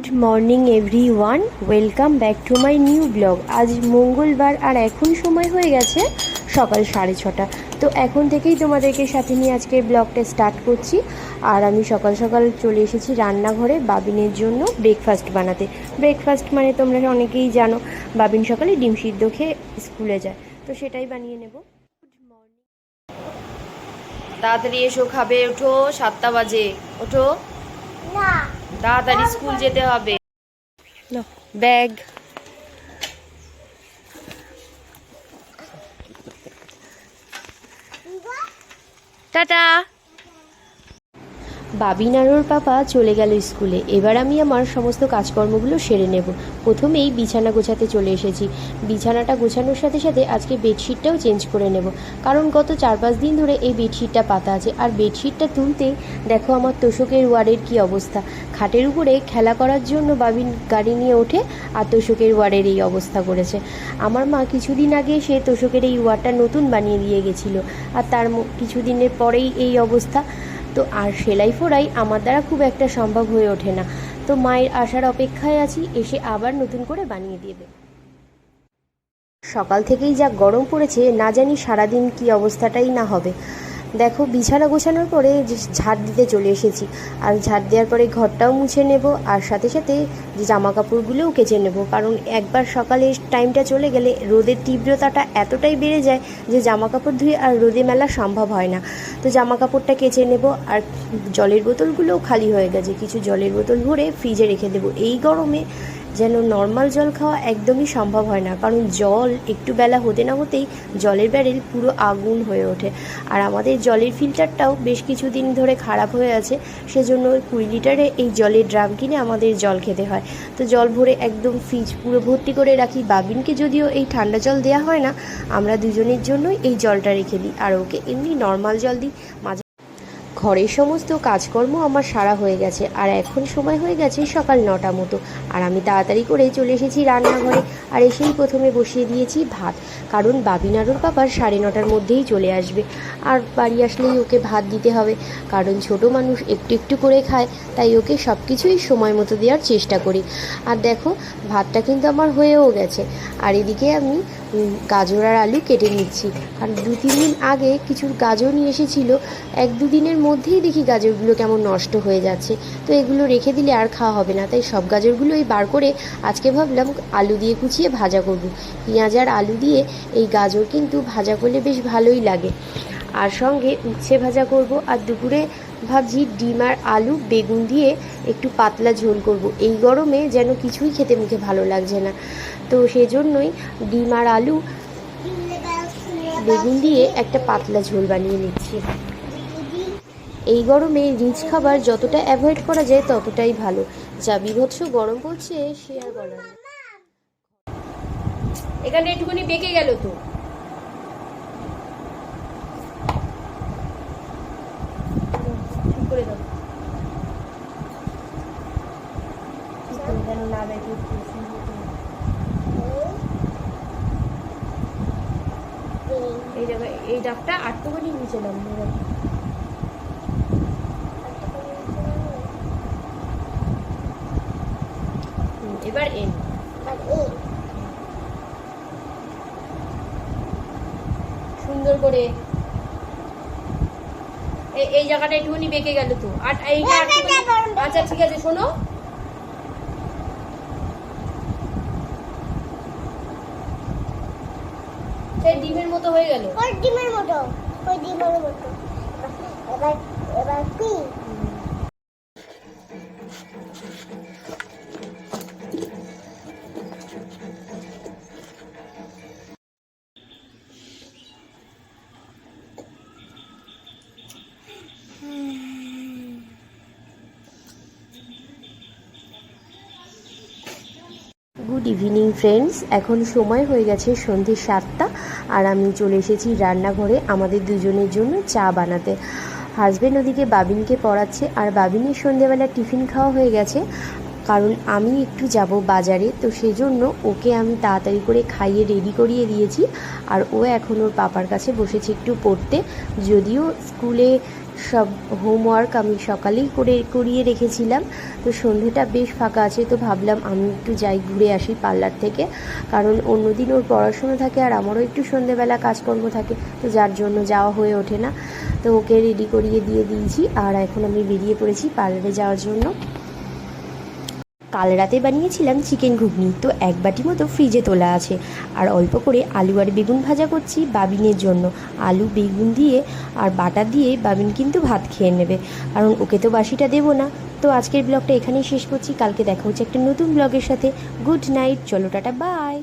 Good morning everyone welcome back to my new blog. আজ মঙ্গলবার আর এখন সময় হয়ে গেছে সকাল সাড়ে ছটা। তো এখন থেকেই তোমাদেরকে সাথে নিয়ে আজকে ব্লগটা স্টার্ট করছি। আর আমি সকাল সকাল চলে এসেছি রান্নাঘরে বাবিনের জন্য ব্রেকফাস্ট বানাতে। ব্রেকফাস্ট মানে তোমরা অনেকেই জানো, বাবিন সকালে ডিম সিদ্ধ খেয়ে স্কুলে যায়। তো সেটাই বানিয়ে নেব। তাড়াতাড়ি এসো, খাবে, ওঠো, সাতটা বাজে। ওঠো। না। তাড়াতাড়ি স্কুল যেতে হবে। ব্যাগ। টাটা। বাবিন আর ওর পাপা চলে গেল স্কুলে। এবার আমি আমার সমস্ত কাজকর্মগুলো সেরে নেব। প্রথমেই বিছানা গোছাতে চলে এসেছি। বিছানাটা গোছানোর সাথে সাথে আজকে বেডশিটটাও চেঞ্জ করে নেব। কারণ গত চার পাঁচ দিন ধরে এই বেডশিটটা পাতা আছে। আর বেডশিটটা তুলতে দেখো আমার তোষকের ওয়ার্ডের কি অবস্থা। খাটের উপরে খেলা করার জন্য বাবিন গাড়ি নিয়ে ওঠে আর তোষকের ওয়ার্ডের এই অবস্থা করেছে। আমার মা কিছুদিন আগে সে তোষকের এই ওয়ার্ডটা নতুন বানিয়ে দিয়ে গেছিল। আর তার কিছুদিনের পরেই এই অবস্থা। তো আর সেলাই ফোড়াই আমার দ্বারা খুব একটা সম্ভব হয়ে ওঠে না। তো মায়ের আসার অপেক্ষায় আছি, এসে আবার নতুন করে বানিয়ে দেবে। সকাল থেকেই যা গরম পড়েছে, না জানি সারাদিন কি অবস্থাটাই না হবে। দেখো, বিছানা গোছানোর পরে ঝাড় দিতে চলে এসেছি। আর ঝাড় দেওয়ার পরে ঘরটাও মুছে নেব, আর সাথে সাথে যে জামা কাপড়গুলোও কেচে নেব। কারণ একবার সকালে টাইমটা চলে গেলে রোদের তীব্রতাটা এতটাই বেড়ে যায় যে জামা কাপড় ধুয়ে আর রোদে মেলা সম্ভব হয় না। তো জামা কাপড়টা কেচে নেব, আর জলের বোতলগুলোও খালি হয়ে গেছে। কিছু জলের বোতল ভরে ফ্রিজে রেখে দেবো। এই গরমে যেন নর্মাল জল খাওয়া একদমই সম্ভব হয় না। কারণ জল একটু বেলা হতে না হতেই জলের ব্যারেল পুরো আগুন হয়ে ওঠে। আর আমাদের জলের ফিল্টারটাও বেশ কিছুদিন ধরে খারাপ হয়ে আছে, সেজন্য কুড়ি লিটারে এই জলের ড্রাম কিনে আমাদের জল খেতে হয়। তো জল ভরে একদম ফ্রিজ পুরো ভর্তি করে রাখি। বাবিনকে যদিও এই ঠান্ডা জল দেওয়া হয় না, আমরা দুজনের জন্যই এই জলটা রেখে দিই। আর ওকে এমনি নর্মাল জল দিই। মাঝে ঘরের সমস্ত কাজকর্ম আমার সারা হয়ে গেছে। আর এখন সময় হয়ে গেছে সকাল নটা মতো। আর আমি তাড়াতাড়ি করে চলে এসেছি রান্নাঘরে। আর এসেই প্রথমে বসিয়ে দিয়েছি ভাত। কারণ বাবিনারোর পাপার সাড়ে নটার মধ্যেই চলে আসবে। আর বাড়ি আসলেই ওকে ভাত দিতে হবে। কারণ ছোট মানুষ একটু একটু করে খায়। তাই ওকে সব কিছুই সময় মতো দেওয়ার চেষ্টা করি। আর দেখো, ভাতটা কিন্তু আমার হয়েও গেছে। আর এদিকে আমি গাজর আর আলু কেটে নিচ্ছি। কারণ দু তিন দিন আগে কিছু গাজর নিয়ে এসেছিল। এক দুদিনের মধ্যেই দেখি গাজরগুলো কেমন নষ্ট হয়ে যাচ্ছে। তো এগুলো রেখে দিলে আর খাওয়া হবে না। তাই সব গাজরগুলোই বার করে আজকে ভাবলাম আলু দিয়ে কুচিয়ে ভাজা করব। পেঁয়াজ আর আলু দিয়ে এই গাজর কিন্তু ভাজা করলে বেশ ভালোই লাগে। আর সঙ্গে উচ্ছে ভাজা করব। আর দুপুরে ভাবছি ডিম আর আলু, বেগুন দিয়ে একটু পাতলা ঝোল করব। এই গরমে যেন কিছুই খেতে মুখে ভালো লাগছে না। তো সেজন্যই ডিম আর আলু, বেগুন দিয়ে একটা পাতলা ঝোল বানিয়ে নিচ্ছি। এই গরমে রিচ খাবার যতটা অ্যাভয়েড করা যায় ততটাই ভালো। যা বিভৎস গরম পড়ছে সে আর বলার এখানে একটুখানি বেঁকে গেল তো। করে দাও। না। এই জায়গায় এই ডাকটা আটটুখানি নিচে নাম। এবার এন সুন্দর করে। এই জায়গাটা একটুখানি বেঁকে গেল তো। আর এইটা আচ্ছা ঠিক আছে শোনো। সেই ডিমের মতো হয়ে গেল। ওই ডিমের মতো ওই ডিমের মতো। এবার এবার কি? ইভিনিং ফ্রেন্ডস এখন সময় হয়ে গেছে সন্ধ্যে সাতটা, আর আমি চলে এসেছি রান্নাঘরে আমাদের দুজনের জন্য চা বানাতে। হাজব্যান্ড ওদিকে বাবিনকে পড়াচ্ছে, আর বাবিনের সন্ধেবেলা টিফিন খাওয়া হয়ে গেছে। কারণ আমি একটু যাব বাজারে, তো সেজন্য ওকে আমি তাড়াতাড়ি করে খাইয়ে রেডি করিয়ে দিয়েছি। আর ও এখন ওর পাপার কাছে বসেছে একটু পড়তে। যদিও স্কুলে সব হোমওয়ার্ক আমি সকালেই করে করিয়ে রেখেছিলাম। তো সন্ধেটা বেশ ফাঁকা আছে, তো ভাবলাম আমি একটু যাই ঘুরে আসি পার্লার থেকে। কারণ অন্যদিন ওর পড়াশুনো থাকে আর আমারও একটু সন্ধেবেলা কাজকর্ম থাকে, তো যার জন্য যাওয়া হয়ে ওঠে না। তো ওকে রেডি করিয়ে দিয়ে দিয়েছি, আর এখন আমি বেরিয়ে পড়েছি পার্লারে যাওয়ার জন্য। কাল রাতে বানিয়েছিলাম চিকেন ঘুগনি। তো এক বাটি মতো ফ্রিজে তোলা আছে। আর অল্প করে আলু আর বেগুন ভাজা করছি বাবিনের জন্য। আলু, বেগুন দিয়ে আর বাটা দিয়ে বাবিন কিন্তু ভাত খেয়ে নেবে। কারণ ওকে তো বাসিটা দেবো না। তো আজকের ব্লগটা এখানেই শেষ করছি। কালকে দেখা হচ্ছে একটা নতুন ব্লগের সাথে। গুড নাইট চলো, টাটা বাই